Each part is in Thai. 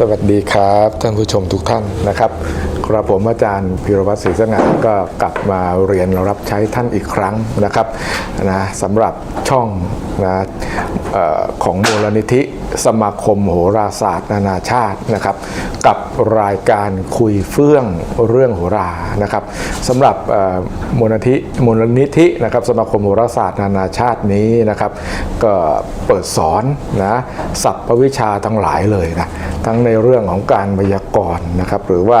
สวัสดีครับ ท่านผู้ชมทุกท่านนะครับ กระผมอาจารย์พิรวัตรศรีสง่าก็กลับมาเรียนรับใช้ท่านอีกครั้งนะครับนะสำหรับช่องนะออของมูลนิธิสมาคมโหราศาสตร์ นานาชาตินะครับ กับรายการคุยเฟื่องเรื่องโหรานะครับสำหรับมูลนิธิมูลนิธินะครับสมาคมโหราศาสตร์ นานาชาตินี้นะครับ ก็เปิดสอนนะศัพทวิชาทั้งหลายเลยนะทั้งในเรื่องของการพยาก รนะครับหรือว่า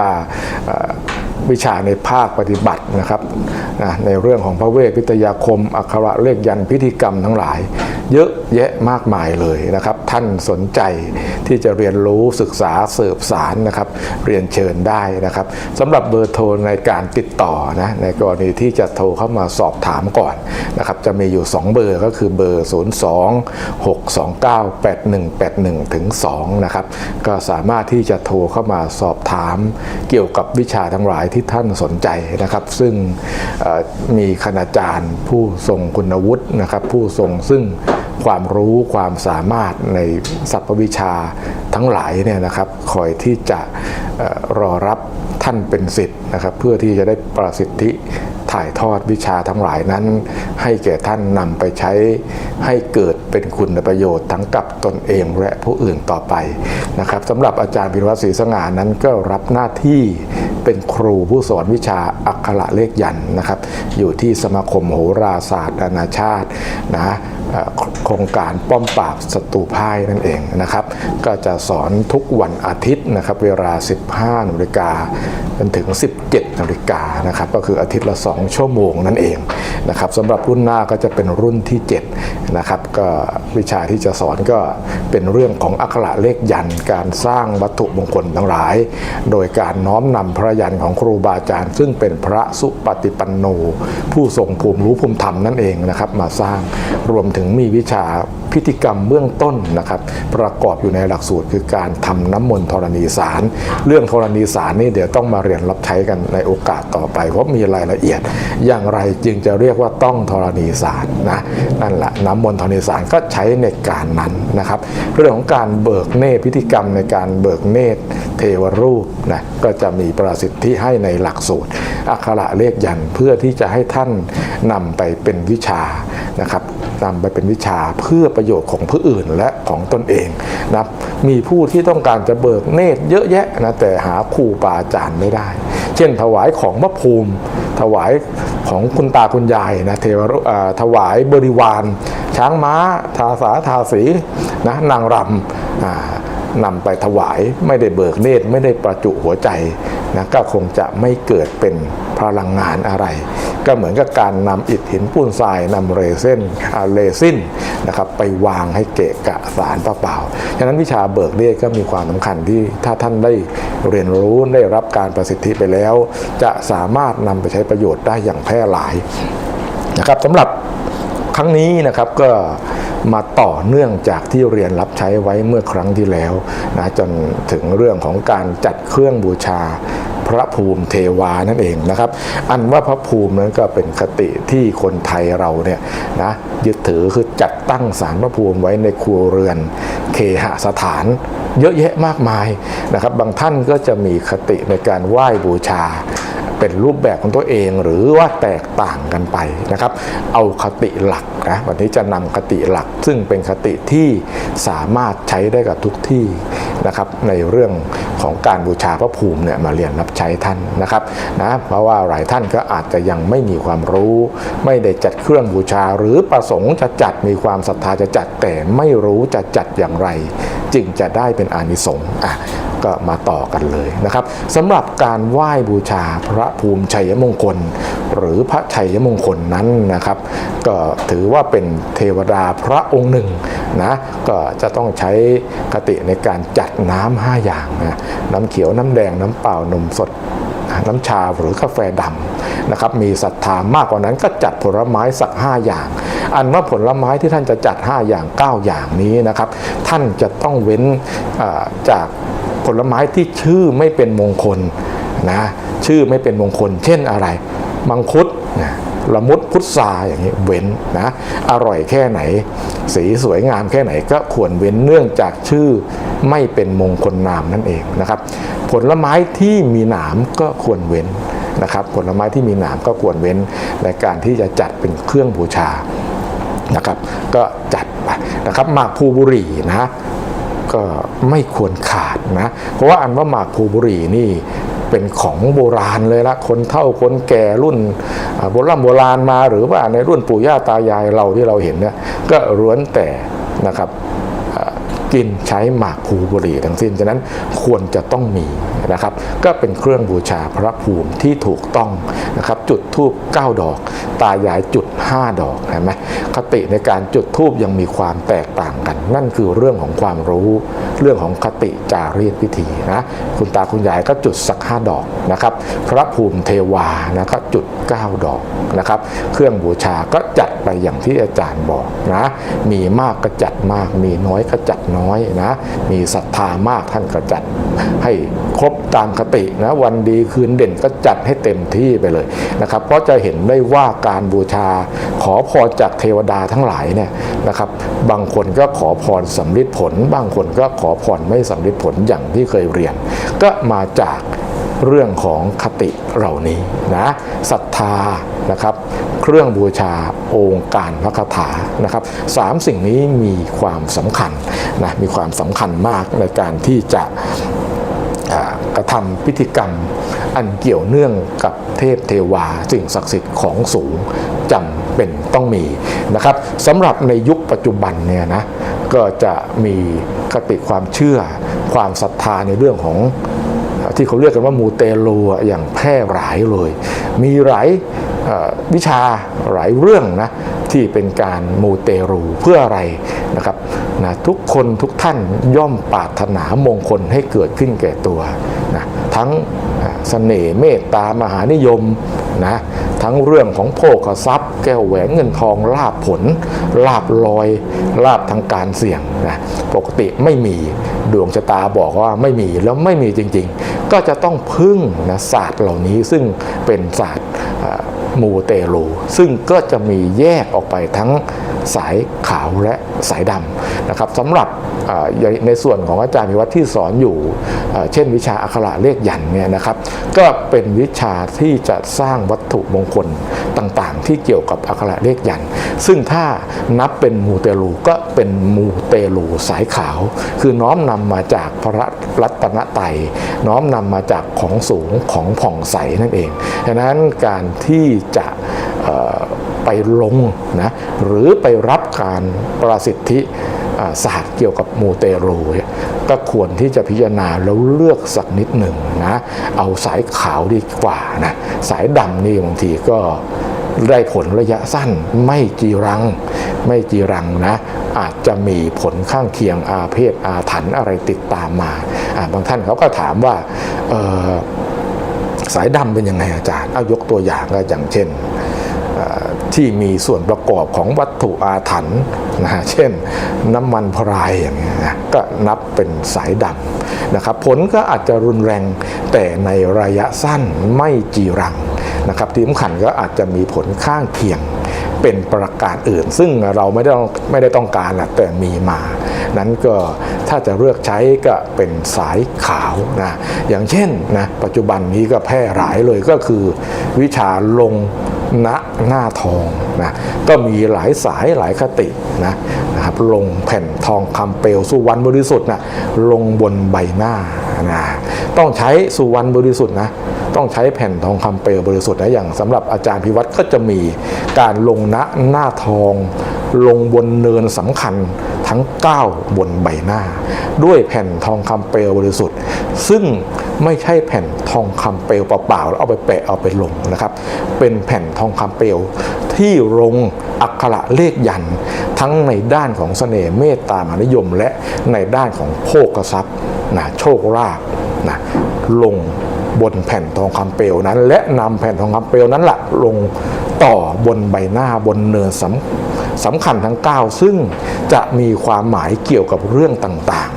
วิชาในภาคปฏิบัตินะครับในเรื่องของพระเวทวิทยาคม อักขระเลขยันพิธีกรรมทั้งหลาย เยอะแยะมากมายเลยนะครับ ท่านสนใจที่จะเรียนรู้ศึกษาเสืบสารนะครับ เรียนเชิญได้นะครับสำหรับเบอร์โทรในการติดต่อนะในกรณีที่จะโทรเข้ามาสอบถามก่อนนะครับ จะมีอยู่ 2 เบอร์ก็คือเบอร์ 02 629 8181ถึง2นะครับก็สามารถที่จะโทรเข้ามาสอบถาม เกี่ยวกับวิชาทั้งหลายที่ท่านสนใจนะครับ ซึ่งมีคณาจารย์ผู้ทรงคุณวุฒินะครับ ผู้ทรงซึ่ง ความรู้ความสามารถในศัพท์วิชาทั้งหลายเนี่ยนะครับคอยที่จะรอรับท่านเป็นสิทธิ์นะครับเพื่อที่จะได้ประสิทธิถ่ายทอดวิชาทั้งหลายนั้น ให้แก่ท่านนำไปใช้ให้เกิดเป็นคุณประโยชน์ทั้งกับตนเองและผู้อื่นต่อไปนะครับสำหรับอาจารย์พิรวัตรศรีสง่านั้นก็รับหน้าที่เป็นครูผู้สอนวิชาอักขระเลขยันนะครับ อยู่ที่สมาคมโหราศาสตร์นานาชาตินะ โครงการป้อมปราบศัตรูพ่ายนั่นเองนะครับ ก็จะสอนทุกวันอาทิตย์นะครับเวลา 15นาฬิกาจนถึง 17นาฬิกานะครับก็คืออาทิตย์ละ 2 ชั่วโมงนั่นเองนะครับสำหรับรุ่นหน้าก็จะเป็นรุ่นที่7นะครับก็วิชาที่จะสอนก็เป็นเรื่องของอักขระเลขยันการสร้างวัตถุมงคลทั้งหลาย โดยการน้อมนำพระยันของครูบาอาจารย์ ซึ่งเป็นพระสุปฏิปันโน ผู้ทรงภูมิรู้ภูมิธรรมนั่นเองนะครับมาสร้างรวมถึงมีวิชาพิธีกรรมเบื้องต้นนะครับ ประกอบอยู่ในหลักสูตรคือการทำน้ำมนต์ธรณีสาร เรื่องธรณีสารนี่เดี๋ยวต้องมาเรียนรับใช้กันในโอกาสต่อไป เพราะมีรายละเอียด อย่างไรจึงจะเรียกว่าต้องธรณีสารนะนั่นแหละน้ำมนต์ธรณีสารก็ใช้ในการนั้นนะครับ เรื่องของการเบิกเนตรพิธีกรรมในการเบิกเนตรเทวรูปนะก็จะมีประสิทธิให้ในหลักสูตร อักขระเลขยันเพื่อที่จะให้ท่านนำไปเป็นวิชานะครับนำไปเป็นวิชาเพื่อประโยชน์ของผู้อื่นและของตนเองนะมีผู้ที่ต้องการจะเบิกเนตรเยอะแยะนะแต่หาครูปาอาจารย์ไม่ได้ เช่น ถวายของพระภูมิ ถวายของคุณตาคุณยายนะเทวรุอ่าถวายบริวารช้างม้า ทาสาทาสีนะนางรำอ่านำไปถวายไม่ได้เบิกเนตรไม่ได้ประจุหัวใจนะก็คงจะไม่เกิดเป็นพลังงานอะไร ก็เหมือนกับการนำอิฐหินปูนทรายนำเรเส้นอ่าเรซินนะครับไปวางให้เกะกะสารเปล่าๆฉะนั้นวิชาเบิกเนตรก็มีความสำคัญที่ถ้าท่านได้เรียนรู้ได้รับการประสิทธิไปแล้ว จะสามารถนำไปใช้ประโยชน์ได้อย่างแพร่หลายนะครับสำหรับครั้งนี้นะครับก็มาต่อเนื่องจากที่เรียนรับใช้ไว้เมื่อครั้งที่แล้วนะจนถึงเรื่องของการจัดเครื่องบูชา ระภูมิเทวานั่นเองนะครับ อันว่าพระภูมินั้นก็เป็นคติที่คนไทยเราเนี่ยนะยึดถือคือจัดตั้งสารพระภูมิไว้ในครัวเรือน เคหสถาน เยอะแยะมากมายนะครับ บางท่านก็จะมีคติในการไหว้บูชาเป็นรูปแบบของตัวเองหรือว่าแตกต่างกันไปนะครับ เอาคติหลักนะวันนี้จะนำคติหลัก ซึ่งเป็นคติที่สามารถใช้ได้กับทุกที่ นะครับในเรื่องของการบูชาพระภูมิเนี่ยมาเรียนรับใช้ท่านนะครับนะเพราะว่าหลายท่านก็อาจจะยังไม่มีความรู้ ไม่ได้จัดเครื่องบูชา หรือประสงค์จะจัดมีความศรัทธาจะจัดแต่ไม่รู้จะจัดอย่างไร จึงจะได้เป็นอานิสงส์อะ ก็มาต่อกันเลยนะครับสำหรับการไหว้บูชาพระภูมิชัยมงคล หรือพระชัยมงคลนั้นนะครับ ก็ถือว่าเป็นเทวดาพระองค์หนึ่งนะก็จะต้องใช้คติในการจัดน้ำห้าอย่างนะน้ำเขียวน้ำแดงน้ำเปล่านมสดน้ำชาหรือกาแฟดำนะครับมีศรัทธามากกว่านั้นก็จัดผลไม้สัก 5 อย่าง อันว่าผลไม้ที่ท่านจะจัด 5 อย่าง 9 อย่างนี้นะครับ ท่านจะต้องเว้นจาก ผลไม้ที่ชื่อไม่เป็นมงคลนะชื่อไม่เป็นมงคล เช่นอะไร มังคุดนะละมุดพุทราอย่างนี้เว้นนะอร่อยแค่ไหน สีสวยงามแค่ไหนก็ควรเว้นเนื่องจากชื่อไม่เป็นมงคลนามนั่นเองนะครับ ผลไม้ที่มีหนามก็ควรเว้นนะครับ ผลไม้ที่มีหนามก็ควรเว้นในการที่จะจัดเป็นเครื่องบูชานะครับ ก็จัดไปนะครับหมากภูบุรีนะก็ไม่ควรขาด นะเพราะว่าอันว่าหมากภูบุรีนี่เป็นของโบราณเลยละคนเฒ่าคนแก่รุ่นโบราณโบราณมาหรือว่าในรุ่นปู่ย่าตายายเราที่เราเห็นเนี่ยก็ล้วนแต่นะครับกินใช้หมากภูบุรีทั้งสิ้นฉะนั้นควรจะต้องมีนะครับ ก็เป็นเครื่องบูชาพระภูมิที่ถูกต้องนะครับ จุดธูป9ดอก ตายายจุด 5 ดอกเห็นไหมคติในการจุดธูปยังมีความแตกต่างกัน นั่นคือเรื่องของความรู้เรื่องของคติจารีตวิธีนะคุณตาคุณยายก็จุดสัก 5 ดอกนะครับ พระภูมิเทวานะก็จุด 9 ดอกนะครับ เครื่องบูชาก็จัดไปอย่างที่อาจารย์บอกนะมีมากก็จัดมาก มีน้อยก็จัดน้อยนะมีศรัทธามากท่านก็จัดให้ครบ ตามคตินะวันดีคืนเด่นก็จัดให้เต็มที่ไปเลยนะครับเพราะจะเห็นได้ว่าการบูชาขอพรจากเทวดาทั้งหลายเนี่ยนะครับบางคนก็ขอพรสำลิดผล บางคนก็ขอพรไม่สำลิดผลอย่างที่เคยเรียน ก็มาจากเรื่องของคติเหล่านี้นะศรัทธานะครับ เครื่องบูชาองค์การพระคาถานะครับสามสิ่งนี้มีความสำคัญนะมีความสำคัญมากในการที่จะ กระทำพิธีกรรม อันเกี่ยวเนื่องกับเทพเทวาสิ่งศักดิ์สิทธิ์ของสูงจำเป็นต้องมีนะครับสำหรับในยุคปัจจุบันเนี่ยนะก็จะมีคติความเชื่อ ความศรัทธาในเรื่องของที่เขาเรียกกันว่ามูเตลูอย่างแพร่หลายเลย มีหลายวิชาหลายเรื่องนะ ที่เป็นการมูเตรูเพื่ออะไรนะครับนะทุกคนทุกท่านย่อมปรารถนามงคลให้เกิดขึ้นแก่ตัวนะทั้งอ่าเสน่ห์เมตตามหานิยมนะทั้งเรื่องของโภคทรัพย์ แก้วแหวนเงินทองลาบผล ลาบลอย ลาบทางการเสี่ยงนะปกติไม่มีดวงชะตาบอกว่าไม่มีแล้วไม่มีจริง ๆ ก็จะต้องพึ่งนะศาสตร์เหล่านี้ซึ่งเป็นศาสตร์ มูเตลูซึ่งก็จะมีแยกออกไปทั้งสายขาวและสายดำนะครับสำหรับในส่วนของอาจารย์พิวัตรที่สอนอยู่เช่นวิชาอักขระเลขยันเนี่ยนะครับ ก็เป็นวิชาที่จะสร้างวัตถุมงคลต่างๆ ที่เกี่ยวกับอักขระเลขยัน ซึ่งถ้านับเป็นมูเตลูก็เป็นมูเตลูสายขาว คือน้อมนำมาจากพระรัตนตรัยน้อมนำมาจากของสูงของผ่องใสนั่นเองดังนั้นการที่จะไปลงนะหรือไปรับการประสิทธิศาสตร์เกี่ยวกับมูเตรูก็ควรที่จะพิจารณาแล้วเลือกสักนิดหนึ่งนะเอาสายขาวดีกว่านะสายดำนี่บางทีก็ ได้ผลระยะสั้นไม่จีรัง ไม่จีรังนะ อาจจะมีผลข้างเคียงอาเพศอาถรรพ์อะไรติดตามมาบางท่านเขาก็ถามว่าสายดำเป็นยังไงอาจารย์ เอายกตัวอย่างก็อย่างเช่นที่มีส่วนประกอบของวัตถุอาถรรพ์นะฮะ เช่นน้ำมันพรายอย่างเงี้ยนะก็นับเป็นสายดำนะครับ ผลก็อาจจะรุนแรงแต่ในระยะสั้นไม่จีรัง นะครับที่สำคัญก็อาจจะมีผลข้างเคียงเป็นประการอื่น ซึ่งเราไม่ได้ต้องไม่ได้ต้องการนะแต่มีมา นั้นก็ถ้าจะเลือกใช้ก็เป็นสายขาวนะอย่างเช่นนะปัจจุบันนี้ก็แพร่หลายเลยก็คือวิชาลง ณหน้าทองนะก็มีหลายสายหลายคตินะนะครับลงแผ่นทองคำเปลวสุวรรณบริสุทธิ์นะลงบนใบหน้านะต้องใช้สุวรรณบริสุทธิ์นะต้องใช้แผ่นทองคำเปลวบริสุทธิ์นะอย่างสำหรับอาจารย์พิวัตรก็จะมีการลงณหน้าทอง ลงบนเนินสำคัญทั้ง 9 บนใบหน้า ด้วยแผ่นทองคำเปลวบริสุทธิ์ ซึ่งไม่ใช่แผ่นทองคำเปลวเปล่าๆแล้วเอาไปแปะเอาไปลงนะครับ เป็นแผ่นทองคำเปลวที่ลงอักขระเลขยัน ทั้งในด้านของเสน่ห์เมตตามหานิยม และในด้านของโภคทรัพย์นะโชคลาภนะลงบนแผ่นทองคำเปลวนั้น และนำแผ่นทองคำเปลวนั้นละลงต่อบนใบหน้าบนเนินสำ สำคัญทั้ง 9 ซึ่งจะมีความหมายเกี่ยวกับเรื่องต่าง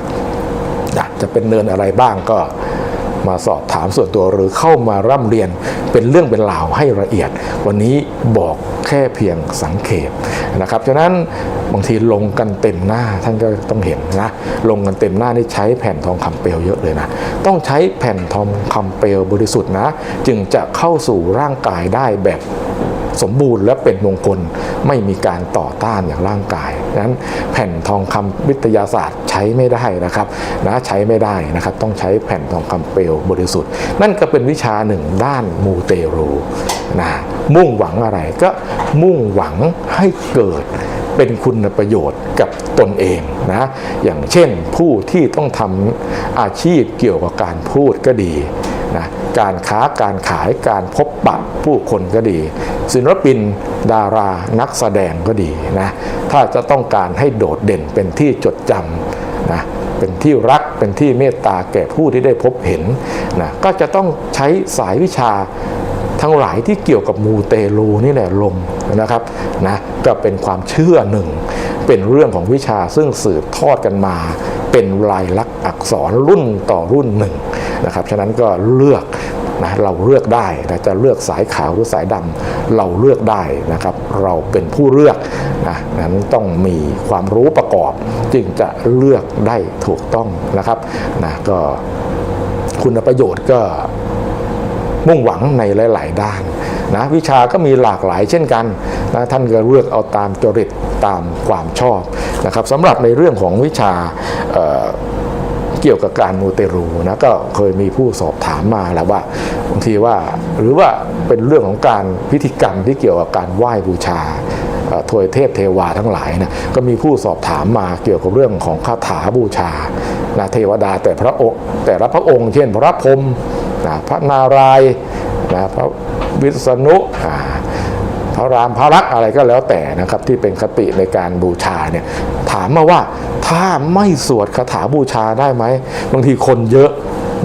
ๆ จะเป็นเนินอะไรบ้างก็มาสอบถามส่วนตัวหรือเข้ามาร่ำเรียนเป็นเรื่องเป็นราวให้ละเอียด วันนี้บอกแค่เพียงสังเขปนะครับฉะนั้นบางทีลงกันเต็มหน้าท่านก็ต้องเห็นนะลงกันเต็มหน้านี่ใช้แผ่นทองคำเปลวเยอะเลยนะต้องใช้แผ่นทองคำเปลวบริสุทธิ์นะ จึงจะเข้าสู่ร่างกายได้แบบ สมบูรณ์และเป็นมงคลไม่มีการต่อต้านอย่างร่างกายดังนั้นแผ่นทองคำวิทยาศาสตร์ใช้ไม่ได้นะครับนะใช้ไม่ได้นะครับ ต้องใช้แผ่นทองคำเปลวบริสุทธิ์ นั่นก็เป็นวิชาหนึ่งด้านมูเตรูนะมุ่งหวังอะไรก็มุ่งหวังให้เกิดเป็นคุณประโยชน์กับตนเองนะอย่างเช่นผู้ที่ต้องทำอาชีพเกี่ยวกับการพูดก็ดีนะ การค้าการขายการพบปะผู้คนก็ดี ศิลปินดารานักแสดงก็ดีนะถ้าจะต้องการให้โดดเด่นเป็นที่จดจำนะเป็นที่รักเป็นที่เมตตาแก่ผู้ที่ได้พบเห็นนะก็จะต้องใช้สายวิชาทั้งหลายที่เกี่ยวกับมูเตลูนี่แหละลงนะครับนะก็เป็นความเชื่อหนึ่ง เป็นเรื่องของวิชาซึ่งสืบทอดกันมา เป็นลายลักษณ์อักษรรุ่นต่อรุ่นหนึ่งนะครับฉะนั้นก็เลือก นะเราเลือกได้นะจะเลือกสายขาวหรือสายดำเราเลือกได้นะครับ เราเป็นผู้เลือกนะนั้นต้องมีความรู้ประกอบ จึงจะเลือกได้ถูกต้องนะครับนะก็คุณประโยชน์ก็มุ่งหวังในหลาย ๆ ด้านนะวิชาก็มีหลากหลายเช่นกันนะท่านก็เลือกเอาตามจริตตามความชอบนะครับสำหรับในเรื่องของวิชาเเกี่ยวกับการมูเตรูนะก็เคยมีผู้สอบถามมาแล้วว่า บางทีว่า หรือว่าเป็นเรื่องของการพิธีกรรมที่เกี่ยวกับการไหว้บูชาถวยเทพเทวาทั้งหลายนะก็มีผู้สอบถามมาเกี่ยวกับเรื่องของคาถาบูชานะเทวดาแต่พระองค์แต่ละพระองค์ เช่น พระพรหมนะพระนารายนะพระวิษณุพระรามพระลักษณ์อะไรก็แล้วแต่นะครับที่เป็นคติในการบูชาเนี่ยถามมาว่าถ้าไม่สวดคาถาบูชาได้ไหมบางทีคนเยอะ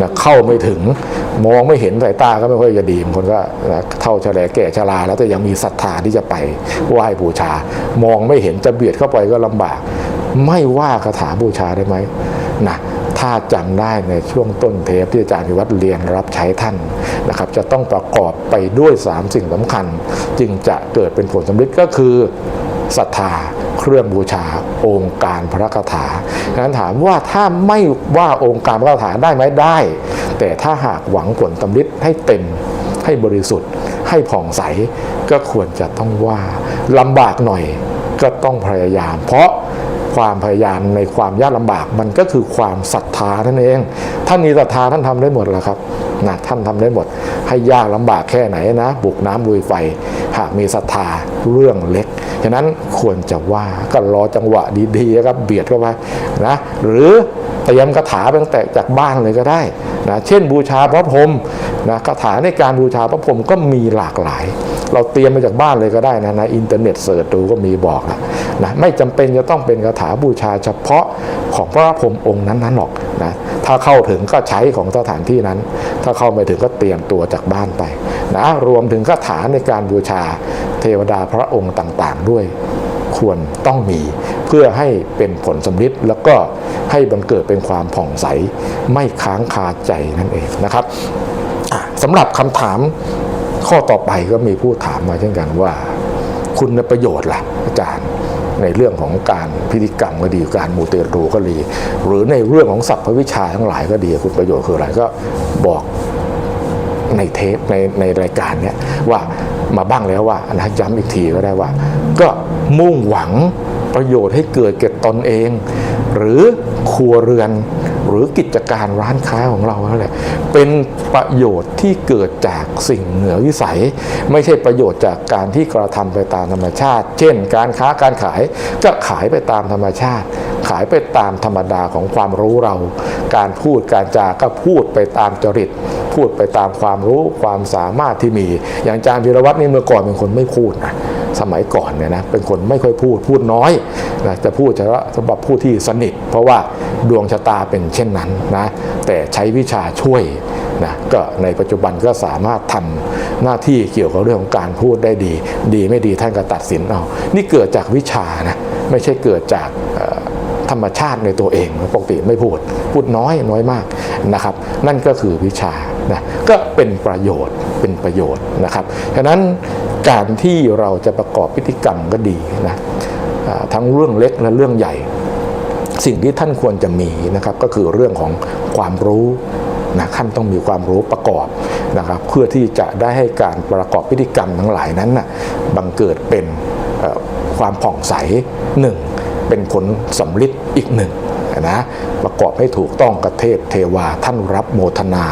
นะเข้าไม่ถึง มองไม่เห็นสายตาก็ไม่ค่อยจะดีคนก็เท่าแฉลแก่ชราแล้วแต่ยังมีศรัทธาที่จะไปไหว้บูชา มองไม่เห็นจะเบียดเข้าไปก็ลำบาก ไม่ว่าคาถาบูชาได้ไหมนะถ้าจำได้ในช่วงต้นเทปที่อาจารย์พิวัตรเรียนรับใช้ท่านนะครับ จะต้องประกอบไปด้วย 3 สิ่งสำคัญ จึงจะเกิดเป็นผลสำเร็จก็คือศรัทธาเครื่องบูชาองค์การพระคาถาดังนั้นถามว่าถ้าไม่ว่าองค์การพระคาถาได้ไหมได้ แต่ถ้าหากหวังผลสำเร็จให้เต็มให้บริสุทธิ์ ให้ผ่องใสก็ควรจะต้องว่าลำบากหน่อยก็ต้องพยายาม เพราะความพยายามในความยากลำบากมันก็คือความศรัทธานั่นเอง ท่านมีศรัทธาท่านทำได้หมดแหละครับนะท่านทำได้หมด ให้ยากลำบากแค่ไหนนะ บุกน้ำลุยไฟ หากมีศรัทธาเรื่องเล็กฉะนั้นควรจะว่าก็รอจังหวะดีๆครับเบียดเข้าไปนะ หรือ เตรียมคาถาตั้งแต่จากบ้านเลยก็ได้นะเช่นบูชาพระพรหมนะคาถาในการบูชาพระพรหมก็มีหลากหลาย เราเตรียมมาจากบ้านเลยก็ได้นะในอินเทอร์เน็ตเสิร์ชดูก็มีบอกแล้วนะไม่จำเป็นจะต้องเป็นคาถาบูชาเฉพาะของพระพรหมองค์นั้นๆหรอกนะถ้าเข้าถึงก็ใช้ของสถานที่นั้น ถ้าเข้าไม่ถึงก็เตรียมตัวจากบ้านไปนะรวมถึงคาถาในการบูชาเทวดาพระองค์ต่างๆด้วยควรต้องมี พื่อให้เป็นผลสำลิดแล้วก็ให้บังเกิดเป็นความผ่องใส ไม่ค้างคาใจนั่นเองนะครับสำหรับคำถามข้อต่อไปก็มีผู้ถามมาเช่นกันว่า คุณประโยชน์ล่ะอาจารย์ในเรื่องของการพิธีกรรมก็ดีการมูเตรูก็ดีหรือในเรื่องของศัพท์วิชาทั้งหลายก็ดีคุณประโยชน์คืออะไรก็บอกในเทปในในรายการเนี้ยว่ามาบ้างแล้วว่านะย้ำอีกทีก็ได้ว่า ก็มุ่งหวัง ประโยชน์ให้เกิดแก่ตนเอง หรือครัวเรือนหรือกิจการร้านค้าของเราแล้วแหละ เป็นประโยชน์ที่เกิดจากสิ่งเหนือวิสัย ไม่ใช่ประโยชน์จากการที่กระทำไปตามธรรมชาติ เช่น การค้าการขายก็ขายไปตามธรรมชาติ ขายไปตามธรรมดาของความรู้เรา การพูดการจาก็พูดไปตามจริต พูดไปตามความรู้ความสามารถที่มี อย่างอาจารย์พิรวัตรนี่เมื่อก่อนเป็นคนไม่พูดนะสมัยก่อนเนี่ยนะเป็นคนไม่ค่อยพูดพูดน้อยนะจะพูดเฉพาะสำหรับผู้ที่สนิท เพราะว่าดวงชะตาเป็นเช่นนั้นนะแต่ใช้วิชาช่วยนะก็ในปัจจุบันก็สามารถทำหน้าที่เกี่ยวกับเรื่องของการพูดได้ดี ดีไม่ดีท่านก็ตัดสินเอานี่เกิดจากวิชานะไม่ใช่เกิดจาก ธรรมชาติในตัวเองปกติไม่พูด พูดน้อยน้อยมากนะครับ นั่นก็คือวิชานะก็เป็นประโยชน์เป็นประโยชน์นะครับฉะนั้นการที่เราจะประกอบพิธีกรรมก็ดีนะทั้งเรื่องเล็กและเรื่องใหญ่ สิ่งที่ท่านควรจะมีนะครับก็คือเรื่องของความรู้นะท่านต้องมีความรู้ประกอบนะครับ เพื่อที่จะได้ให้การประกอบพิธีกรรมทั้งหลายนั้นนะบังเกิดเป็นความผ่องใสหนึ่ง เป็นผลสำลิดอีกหนึ่งนะประกอบให้ถูกต้องกับเทพเทวาท่านรับโมทนา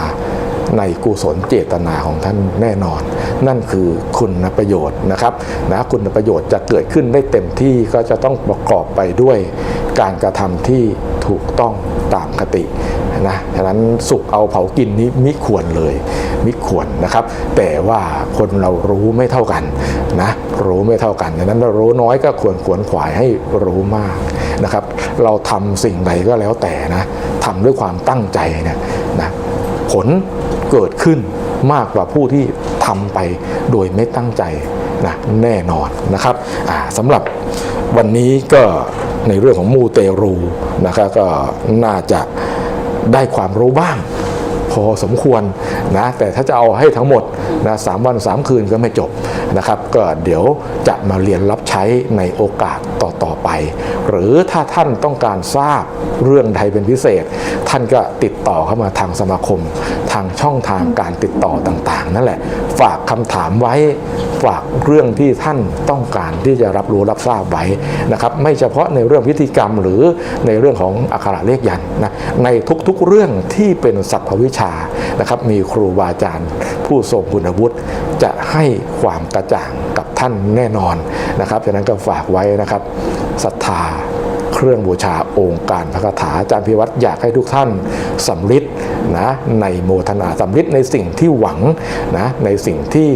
ในกุศลเจตนาของท่านแน่นอน นั่นคือคุณประโยชน์นะครับนะคุณประโยชน์จะเกิดขึ้นได้เต็มที่ก็จะต้องประกอบไปด้วยการกระทำที่ถูกต้องตามคติ นะฉะนั้นสุกเอาเผากินนี้มิควรเลย มิควรนะครับ แต่ว่าคนเรารู้ไม่เท่ากันนะรู้ไม่เท่ากันฉะนั้นเรารู้น้อยก็ควรขวนขวายให้รู้มากนะครับ เราทำสิ่งใดก็แล้วแต่นะทำด้วยความตั้งใจเนะนะผลเกิดขึ้นมากกว่าผู้ที่ทำไปโดยไม่ตั้งใจนะแน่นอนนะครับสำหรับวันนี้ก็ในเรื่องของมูเตรูนะครับก็น่าจะ ได้ความรู้บ้าง พอสมควรนะแต่ถ้าจะเอาให้ทั้งหมดนะสามวันสามคืนก็ไม่จบนะครับ ก็เดี๋ยวจะมาเรียนรับใช้ในโอกาสต่อๆไป หรือถ้าท่านต้องการทราบเรื่องใดเป็นพิเศษ ท่านก็ติดต่อเข้ามาทางสมาคม ทางช่องทางการติดต่อต่างๆ นั่นแหละ ฝากคำถามไว้ฝากเรื่องที่ท่านต้องการที่จะรับรู้รับทราบไว้นะครับไม่เฉพาะในเรื่องพิธีกรรมหรือในเรื่องของอักขระเลขยันนะในทุกๆเรื่องที่เป็นสัพพวิชานะครับมีครูบาอาจารย์ ผู้ทรงคุณวุฒิจะให้ความกระจ่างกับท่านแน่นอนนะครับฉะนั้นก็ฝากไว้นะครับ ศรัทธา เครื่องบูชาองค์การพระคาถาอาจารย์พิวัตรอยากให้ทุกท่านสำลิดนะในโมทนาสำลิดในสิ่งที่หวังนะในสิ่งที่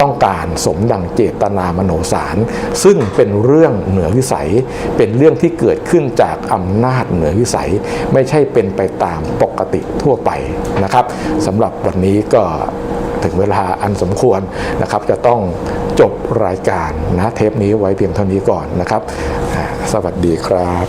ต้องการสมดังเจตนามโนสาร ซึ่งเป็นเรื่องเหนือวิสัย เป็นเรื่องที่เกิดขึ้นจากอำนาจเหนือวิสัย ไม่ใช่เป็นไปตามปกติทั่วไปนะครับสำหรับวันนี้ก็ ถึงเวลาอันสมควรนะครับจะต้องจบรายการนะเทปนี้ไว้เพียงเท่านี้ก่อนนะครับ สวัสดีครับ